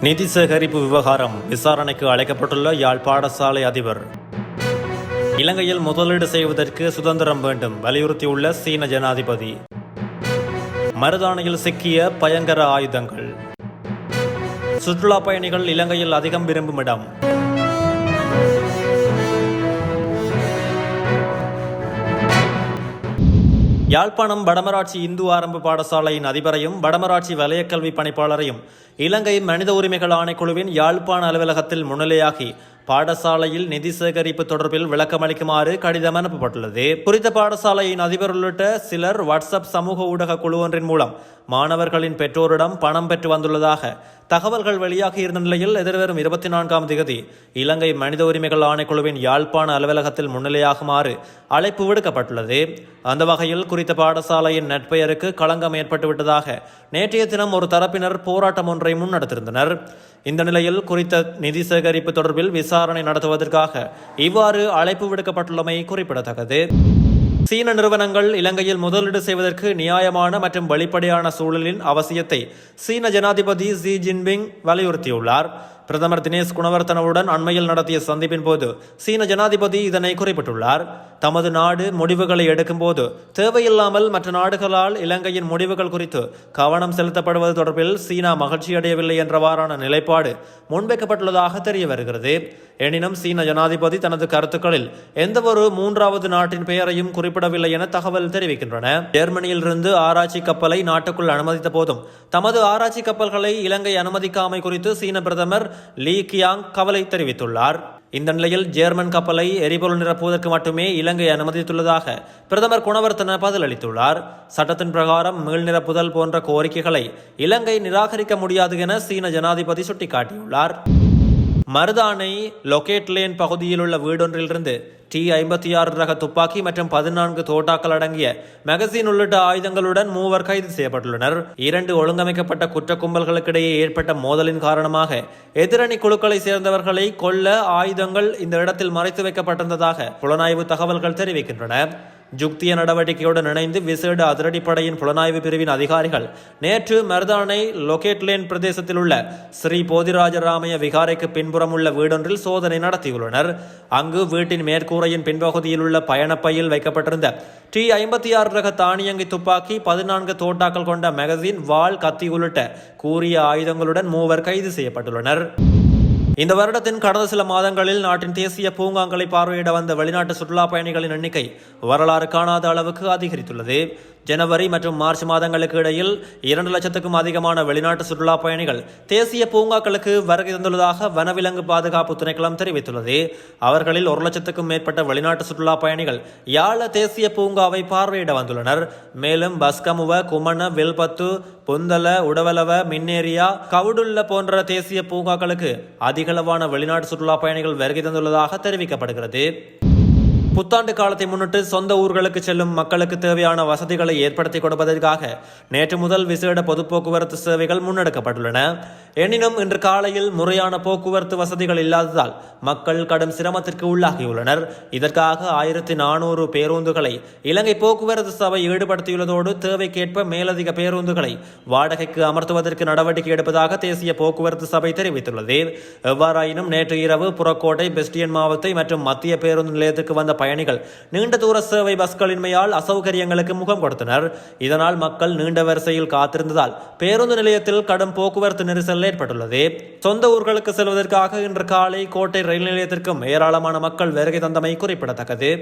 நிதி சேகரிப்பு விவகாரம் விசாரணைக்கு அழைக்கப்பட்டுள்ள யாழ் பாடசாலை அதிபர். இலங்கையில் முதலீடு செய்வதற்கு சுதந்திரம் வேண்டும் வலியுறுத்தியுள்ள சீன ஜனாதிபதி. மருதானையில் சிக்கிய பயங்கர ஆயுதங்கள். சுற்றுலா பயணிகள் இலங்கையில் அதிகம் விரும்பும் இடம். யாழ்ப்பாணம் வடமராட்சி இந்து ஆரம்ப பாடசாலையின் அதிபரையும் வடமராட்சி வலயக்கல்வி பணிப்பாளரையும் இலங்கை மனித உரிமைகள் ஆணைக்குழுவின் யாழ்ப்பாண அலுவலகத்தில் முன்னிலையாகி பாடசாலையில் நிதி சேகரிப்பு தொடர்பில் விளக்கமளிக்குமாறு கடிதம் அனுப்பப்பட்டுள்ளது. குறித்த பாடசாலையின் அதிபர் உள்ளிட்ட சிலர் வாட்ஸ்அப் சமூக ஊடக குழு ஒன்றின் மூலம் மாணவர்களின் பெற்றோரிடம் பணம் பெற்று வந்துள்ளதாக தகவல்கள் வெளியாகி இருந்த நிலையில் எதிர்வரும் இருபத்தி நான்காம் தேதி இலங்கை மனித உரிமைகள் ஆணைக்குழுவின் யாழ்ப்பாண அலுவலகத்தில் முன்னிலையாகுமாறு அழைப்பு விடுக்கப்பட்டுள்ளது. அந்த வகையில் குறித்த பாடசாலையின் நட்பெயருக்கு களங்கம் ஏற்பட்டுவிட்டதாக நேற்றைய தினம் ஒரு தரப்பினர் போராட்டம் ஒன்றை முன்னெடுத்திருந்தனர். இந்த நிலையில் குறித்த நிதி சேகரிப்பு தொடர்பில் விசாரணை நடத்துவதற்காக இவ்வாறு அழைப்பு விடுக்கப்பட்டுள்ளமை குறிப்பிடத்தக்கது. சீன நிறுவனங்கள் இலங்கையில் முதலீடு செய்வதற்கு நியாயமான மற்றும் வெளிப்படையான சூழலின் அவசியத்தை சீன ஜனாதிபதி ஜி ஜின்பிங் வலியுறுத்தியுள்ளார். பிரதமர் தினேஷ் குணவர்த்தனவுடன் அண்மையில் நடத்திய சந்திப்பின் போது சீன ஜனாதிபதி இதனை குறிப்பிட்டுள்ளார். தமது நாடு முடிவுகளை எடுக்கும்போது தேவையில்லாமல் மற்ற நாடுகளால் இலங்கையின் முடிவுகள் குறித்து கவனம் செலுத்தப்படுவது தொடர்பில் சீனா மகிழ்ச்சியடையவில்லை என்றவாறான நிலைப்பாடு முன்வைக்கப்பட்டுள்ளதாக தெரிய வருகிறது எனினும் சீன ஜனாதிபதி தனது கருத்துக்களில் எந்தவொரு மூன்றாவது நாட்டின் பெயரையும் குறிப்பிடவில்லை என தகவல் தெரிவிக்கின்றன. ஜெர்மனியிலிருந்து ஆராய்ச்சி கப்பலை நாட்டுக்குள் அனுமதித்த போதும் தமது ஆராய்ச்சி கப்பல்களை இலங்கை அனுமதிக்காமை குறித்து சீன பிரதமர் லீ கியாங் கவலை தெரிவித்துள்ளார். இந்த நிலையில் ஜேர்மன் கப்பலை எரிபொருள் நிரப்புவதற்கு மட்டுமே இலங்கை அனுமதித்துள்ளதாக பிரதமர் குணவர்த்தன பதிலளித்துள்ளார். சட்டத்தின் பிரகாரம் மீள் நிரப்புதல் போன்ற கோரிக்கைகளை இலங்கை நிராகரிக்க முடியாது என சீன ஜனாதிபதி சுட்டிக்காட்டியுள்ளார். மருதானை லொகேட்லேன் பகுதியில் உள்ள வீடொன்றிலிருந்து டி ஐம்பத்தி ஆறு ரக துப்பாக்கி மற்றும் பதினான்கு தோட்டாக்கள் அடங்கிய மெகசின் உள்ளிட்ட ஆயுதங்களுடன் மூவர் கைது செய்யப்பட்டுள்ளனர். இரண்டு ஒழுங்கமைக்கப்பட்ட குற்ற கும்பல்களுக்கிடையே ஏற்பட்ட மோதலின் காரணமாக எதிரணி குழுக்களை சேர்ந்தவர்களை கொல்ல ஆயுதங்கள் இந்த இடத்தில் மறைத்து வைக்கப்பட்டிருந்ததாக புலனாய்வு தகவல்கள் தெரிவிக்கின்றன. ஜுக்திய நடவடிக்கையுடன் இணைந்து விசேட அதிரடிப்படையின் புலனாய்வு பிரிவின் அதிகாரிகள் நேற்று மருதானை லொகேட்லேன் பிரதேசத்தில் உள்ள ஸ்ரீ போதிராஜராமய விகாரைக்கு பின்புறம் உள்ள வீடொன்றில் சோதனை நடத்தியுள்ளனர். அங்கு வீட்டின் மேற்கூரையின் பின்பகுதியில் உள்ள பயணப்பையில் வைக்கப்பட்டிருந்த டி ஐம்பத்தி ஆறு ரக தானியங்கி துப்பாக்கி பதினான்கு தோட்டாக்கள் கொண்ட மேகசின் வாள் கத்தி உள்ளிட்ட கூறிய ஆயுதங்களுடன் மூவர் கைது செய்யப்பட்டுள்ளனர். இந்த வருடத்தின் கடந்த சில மாதங்களில் நாட்டின் தேசிய பூங்காங்களை பார்வையிட வந்த வெளிநாட்டு சுற்றுலா பயணிகளின் எண்ணிக்கை வரலாறு காணாத அளவுக்கு அதிகரித்துள்ளது. ஜனவரி மற்றும் மார்ச் மாதங்களுக்கு இடையில் இரண்டு லட்சத்துக்கும் அதிகமான வெளிநாட்டு சுற்றுலா பயணிகள் தேசிய பூங்காக்களுக்கு வருகை தந்துள்ளதாக வனவிலங்கு பாதுகாப்பு திணைக்களம் தெரிவித்துள்ளது. அவர்களில் ஒரு லட்சத்துக்கும் மேற்பட்ட வெளிநாட்டு சுற்றுலா பயணிகள் யாழ தேசிய பூங்காவை பார்வையிட வந்துள்ளனர். மேலும் பஸ்கமுவ குமண வில்பத்து புந்தல உடவலவ மின்னேரியா கவுடுல்ல போன்ற தேசிய பூங்காக்களுக்கு அதிகளவான வெளிநாட்டு சுற்றுலா பயணிகள் வருகை தந்துள்ளதாக தெரிவிக்கப்படுகிறது. புத்தாண்டு காலத்தை முன்னிட்டு சொந்த ஊர்களுக்கு செல்லும் மக்களுக்கு தேவையான வசதிகளை ஏற்படுத்தி கொடுப்பதற்காக நேற்று முதல் விசேட பொது போக்குவரத்து சேவைகள் முன்னெடுக்கப்பட்டுள்ளன. எனினும் இன்று காலையில் முறையான போக்குவரத்து வசதிகள் இல்லாததால் மக்கள் கடும் சிரமத்திற்கு உள்ளாகியுள்ளனர். இதற்காக ஆயிரத்தி நானூறு பேருந்துகளை இலங்கை போக்குவரத்து சபை ஈடுபடுத்தியுள்ளதோடு தேவைக்கேற்ப மேலதிக பேருந்துகளை வாடகைக்கு அமர்த்துவதற்கு நடவடிக்கை எடுப்பதாக தேசிய போக்குவரத்து சபை தெரிவித்துள்ளது. எவ்வாறாயினும் நேற்று இரவு புறக்கோட்டை பெஸ்டியன் மாவத்தை மற்றும் மத்திய பேருந்து நிலையத்துக்கு வந்த பயணம் பயணிகள் நீண்ட தூர சேவை பஸ்களின்மையால் அசௌகரியங்களுக்கு முகம் கொடுத்தனர். இதனால் மக்கள் நீண்ட வரிசையில் காத்திருந்ததால் பேருந்து நிலையத்தில் கடும் போக்குவரத்து நெரிசல் ஏற்பட்டுள்ளது. சொந்த ஊர்களுக்கு செல்வதற்காக இன்று காலை கோட்டை ரயில் நிலையத்திற்கும் ஏராளமான மக்கள் வருகை தந்தமை குறிப்பிடத்தக்கது.